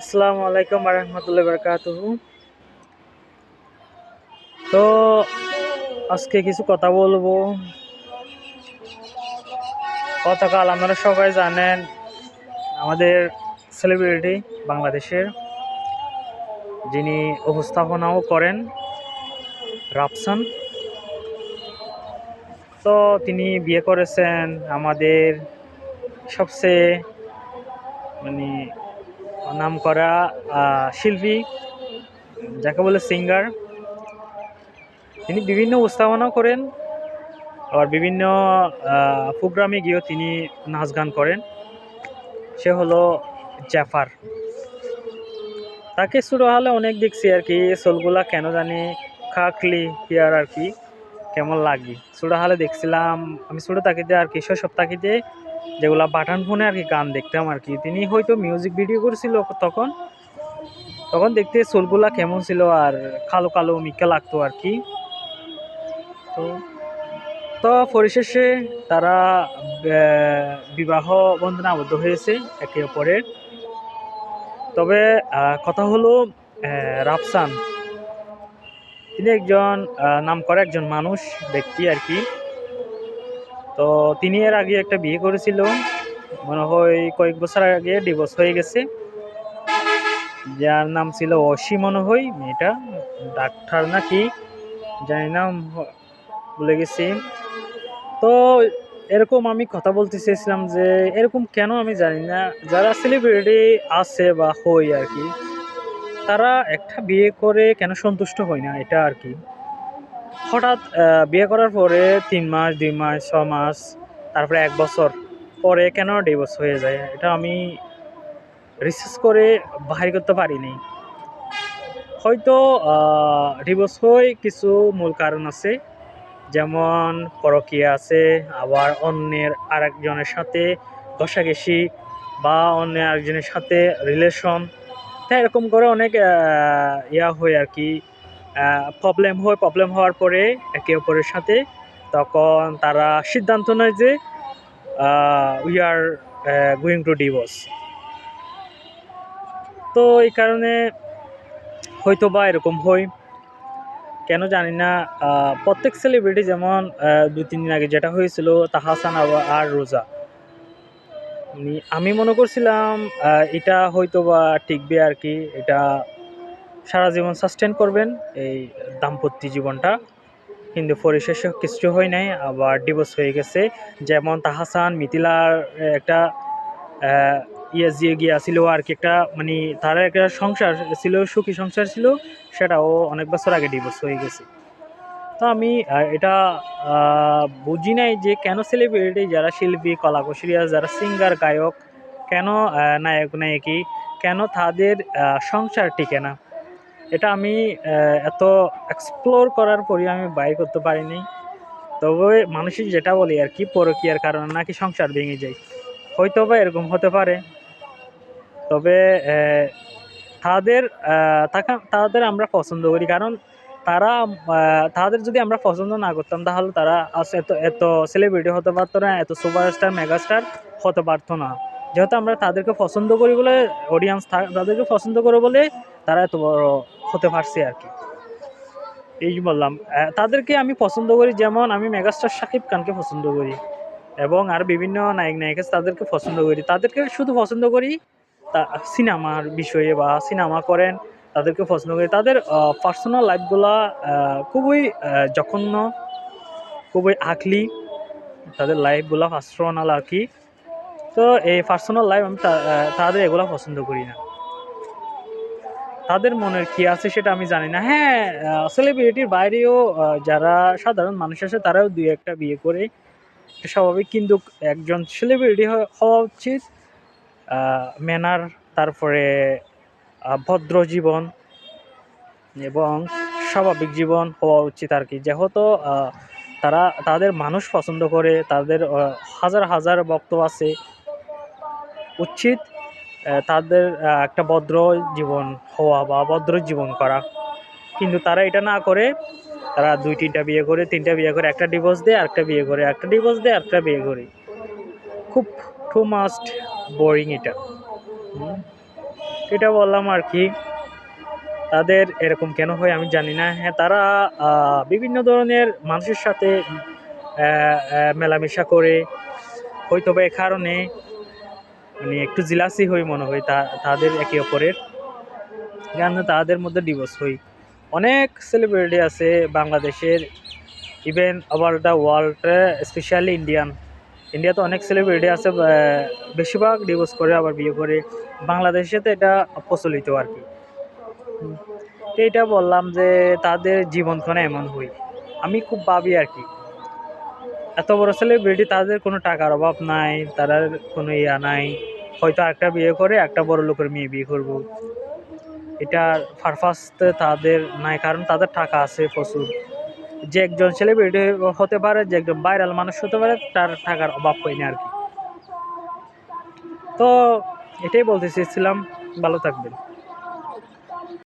আসসালামু আলাইকুম রহমতুল্লাহ বরকাতুহু। তো, আজকে কিছু কথা বলব। গতকাল আপনারা সবাই জানেন আমাদের সেলিব্রিটি বাংলাদেশের, যিনি উপস্থাপনাও করেন, রাফসান। তো, তিনি বিয়ে করেছেন আমাদের সবচেয়ে মানে নাম করা শিল্পী, যাকে বলে সিঙ্গার তিনি বিভিন্ন উপস্থাপনাও করেন, আবার বিভিন্ন প্রোগ্রামে গিয়েও তিনি নাচ গান করেন। সে হলো জাফার। তাকে ছোটো হলে অনেক দেখছি আর কি সোলগুলা কেন জানি খাকলি পিয়ার আর কি, কেমন লাগে। ছোটো হালে দেখছিলাম, আমি ছোটো তাকিতে আর কি, শৈশব তাকিতে যেগুলা বাটন ফোনে আর কি গান দেখতাম আর কি। তিনি হয়তো মিউজিক ভিডিও করেছিল তখন। তখন দেখতে চুলগুলা কেমন ছিল আর কালো কালো মিকা লাগতো আর কি। তো তো পরিশেষে তারা বিবাহ বন্ধনে আবদ্ধ হয়েছে একে অপরের। তবে কথা হলো রাফসান। তিনি একজন নাম করা একজন মানুষ, ব্যক্তি আর কি। তো তিনি এর আগে একটা বিয়ে করেছিল। মনে হয় কয়েক বছর আগে ডিভোর্স হয়ে গেছে। যার নাম ছিল অসি মনে হয়, মেয়েটা, ডাক্তার নাকি, জানি না গেছি। তো এরকম আমি কথা বলতে চেয়েছিলাম যে, এরকম কেন আমি জানি না। যারা সেলিব্রিটি আছে বা হই আর কি, তারা একটা বিয়ে করে কেন সন্তুষ্ট হয় না, এটা আর কি। হঠাৎ বিয়ে করার পরে তিন মাস, দুই মাস, ছ মাস, তারপরে এক বছর পরে কেন ডিভোর্স হয়ে যায়? এটা আমি রিসার্চ করে বাহির করতে পারিনি। হয়তো ডিভোর্স হয়ে কিছু মূল কারণ আছে। যেমন পরকীয়া আছে, আবার অন্যের আরেকজনের সাথে ঘষাঘষি বা অন্য আরেকজনের সাথে রিলেশন তাই এরকম করে অনেক ইয়া হয় আর কি। প্রবলেম হয় প্রবলেম হওয়ার পরে একে অপরের সাথে তখন তারা সিদ্ধান্ত নেয় যে we are going to divorce তো এই কারণে হয়তো বা এরকম হয়। কেন জানি না প্রত্যেক সেলিব্রিটি যেমন দু তিন দিন আগে যেটা হয়েছিল তাহাসান আর রোজা। আমি মনে করছিলাম এটা হয়তো বা টিকবে আর কি, এটা সারা জীবন সাস্টেন করবেন এই দাম্পত্য জীবনটা। কিন্তু পরিশেষে কিছু হয় নাই, আবার ডিভোর্স হয়ে গেছে। যেমন তাহাসান, মিথিলার একটা ইয়ে যে গিয়া ছিল আর কি, একটা মানে তার একটা সংসার ছিল, সুখী সংসার ছিল, সেটাও অনেক বছর আগে ডিভোর্স হয়ে গেছে। তো আমি এটা বুঝি নাই যে কেন সেলিব্রিটি যারা শিল্পী, কলাকুশলীরা, যারা সিঙ্গার গায়ক, কেন নায়ক, নায়িকী, কেন তাদের সংসার টিকে না? এটা আমি এত এক্সপ্লোর করার পরে আমি বাইর করতে পারিনি। তবে মানুষের যেটা বলি আর কি, পরকীয়ার কারণে নাকি সংসার ভেঙে যায়। হয়তো বা এরকম হতে পারে। তবে তাদের তাদের আমরা পছন্দ করি। কারণ তারা তাদের যদি আমরা পছন্দ না করতাম, তাহলে তারা এত এত সেলিব্রিটি হতে পারতো না, এত সুপারস্টার মেগাস্টার হতে পারতো না। যেহেতু আমরা তাদেরকে পছন্দ করি বলে অডিয়েন্স তাদেরকে পছন্দ করে বলে তারা এত বড় হতে পারছে আর কি। এই বললাম তাদেরকে আমি পছন্দ করি, যেমন আমি মেগাস্টার শাকিব খানকে পছন্দ করি এবং আর বিভিন্ন নায়ক নায়িকা তাদেরকে পছন্দ করি। তাদেরকে শুধু পছন্দ করি তা, সিনেমার বিষয়ে বা সিনেমা করেন, তাদেরকে পছন্দ করি। তাদের পার্সোনাল লাইফগুলা খুবই জঘন্য, খুবই আকলি তাদের লাইফগুলা পার্সোনাল আর কি। তো এই পার্সোনাল লাইফ আমি তাদের এগুলো পছন্দ করি না। তাদের মনের কি আছে সেটা আমি জানি না। হ্যাঁ সেলিব্রিটির বাইরেও যারা সাধারণ মানুষ আছে, তারাও দুই একটা বিয়ে করে। স্বাভাবিক, কিন্তু একজন সেলিব্রিটি হওয়া উচিত। ম্যানার তারপরে ভদ্র জীবন এবং স্বাভাবিক জীবন হওয়া উচিত আর কি। যেহেতু তারা, তাদের মানুষ পছন্দ করে, তাদের হাজার হাজার ভক্ত আছে। উচিত তাদের একটা ভদ্র জীবন হওয়া বা ভদ্র জীবন করা। কিন্তু তারা এটা না করে, তারা দুই তিনটা বিয়ে করে, তিনটা বিয়ে করে, একটা ডিভোর্স দেয়, আরেকটা বিয়ে করে, একটা ডিভোর্স দেয়, আরেকটা বিয়ে করে। খুব টু মাস্ট বোরিং এটা। এটা বললাম আর কি, তাদের এরকম কেন হয় আমি জানি না। হ্যাঁ তারা বিভিন্ন ধরনের মানুষের সাথে মেলামেশা করে হয়তো বা এ কারণে মানে একটু জিলাসি হই মনে হয় তা, তাদের একে অপরের। কারণে তাদের মধ্যে ডিভোর্স হই। অনেক সেলিব্রিটি আছে বাংলাদেশের। Even over the world specially Indian ইন্ডিয়াতে অনেক সেলিব্রিটি আছে বেশিরভাগ ডিভোর্স করে, আবার বিয়ে করে। বাংলাদেশে তো এটা প্রচলিত আর কি। এটা বললাম যে তাদের জীবনক্ষণে এমন হই। আমি খুব ভাবি আর কি। এত বড় সেলিব্রিটি তাদের কোনো টাকার অভাব নাই, তারা কোনো ইয়া নাই। হয়তো একটা বিয়ে করে, একটা বড় লোকের মেয়ে বিয়ে করব। এটা পারপাস তাদের নাই, কারণ তাদের টাকা আছে প্রচুর। যে একজন সেলিব্রিটি হতে পারে, যে একজন ভাইরাল মানুষ হতে পারে, তার টাকার অভাব হয়নি আর কি। তো এটাই বলতে চেয়েছিলাম। ভালো থাকবেন।